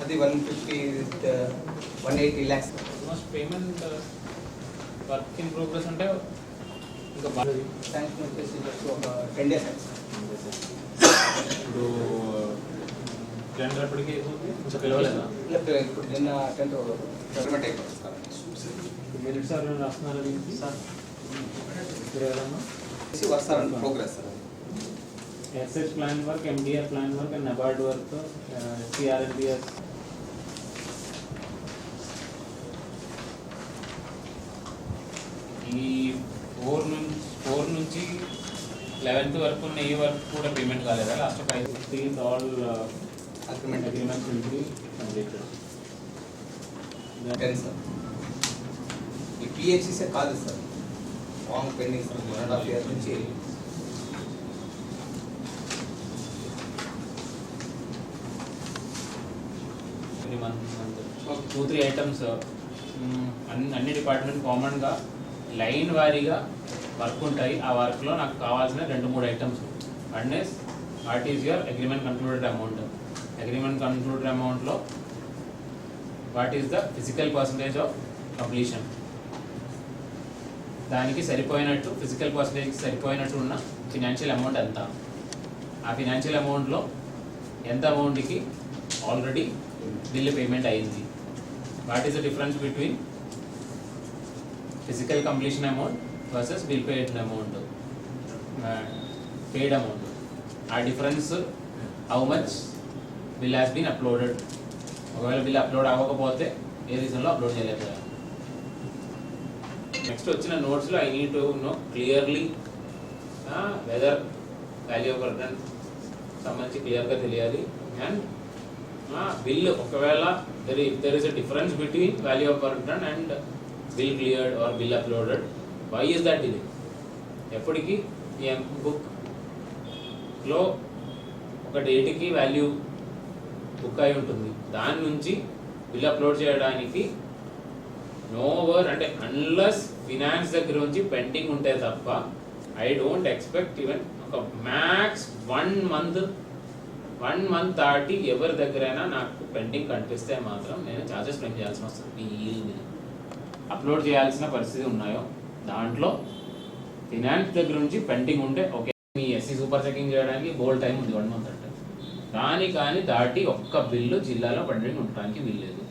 అది one fifty one eighty lakhs almost payment work in progress అంటే ఇంకా sanction వచ్చేసి just ఒక టెన్ డేస్ ఇప్పుడు టెండర్ ఎప్పటికీ ఇంకా పిలవలేదా ఇప్పుడు నిన్న టెన్త్ గవర్నమెంట్ అయిపోతుంది సార్ వస్తారండి progress sir SS plan work MDR plan work and NABARD work CRNBS ఈ ఫోర్ నుంచి ఫోర్ నుంచి లెవెన్త్ వరకు ఉన్న ఈ వర్క్ కూడా పేమెంట్ కాలేదా? Last five sixteenth all agreement agreements be completed sir ఈ పిహెచ్సే కాదు sir long pending sir one and half year నుంచి. Three month two three items అన్ని అన్ని డిపార్ట్మెంట్ కామన్గా లైన్ వారీగా వర్క్ ఉంటాయి. ఆ వర్క్లో నాకు కావాల్సిన రెండు మూడు items one is what is your agreement concluded amount agreement concluded అమౌంట్లో what is the physical percentage of completion దానికి సరిపోయినట్టు ఫిజికల్ పర్సంటేజ్కి సరిపోయినట్టు ఉన్న ఫినాన్షియల్ అమౌంట్ ఎంత? ఆ ఫినాన్షియల్ అమౌంట్లో ఎంత అమౌంట్కి ఆల్రెడీ బిల్ పేమెంట్ అయింది. What is the difference between physical completion amount versus bill paid amount paid amount ఆ difference how much bill has been uploaded ఒకవేళ బిల్ అప్లోడ్ అవ్వకపోతే ఏ రీజన్లో అప్లోడ్ చేయలేదు నెక్స్ట్ వచ్చిన నోట్స్లో I need to know clearly whether value of సంబంధించి క్లియర్గా తెలియాలి. అండ్ బిల్ ఒకవేళ there there is a difference between value of return and bill cleared or bill uploaded why is that ఇది ఎప్పటికీ ఈ బుక్లో ఒక డేట్కి వాల్యూ బుక్ అయి ఉంటుంది. దాని నుంచి బిల్ అప్లోడ్ చేయడానికి నోవర్ అంటే అన్లస్ ఫినాన్స్ దగ్గర నుంచి పెండింగ్ ఉంటే తప్ప ఐ డోంట్ ఎక్స్పెక్ట్ ఈవెన్ ఒక max one month one month దాటి ఎవరి దగ్గరైనా నాకు పెండింగ్ కనిపిస్తే మాత్రం నేను ఛార్జెస్ పెండ్ చేయాల్సి వస్తుంది. ఈ అప్లోడ్ చేయాల్సిన పరిస్థితి ఉన్నాయో దాంట్లో ఫినాన్స్ దగ్గర నుంచి పెండింగ్ ఉంటే ఓకే మీ ఎస్సీ సూపర్ చెకింగ్ చేయడానికి బోల్ టైం ఉంది వన్ మంత్ అంటే. కానీ కానీ దాటి ఒక్క బిల్లు జిల్లాలో పెండింగ్ ఉండడానికి వీల్లేదు.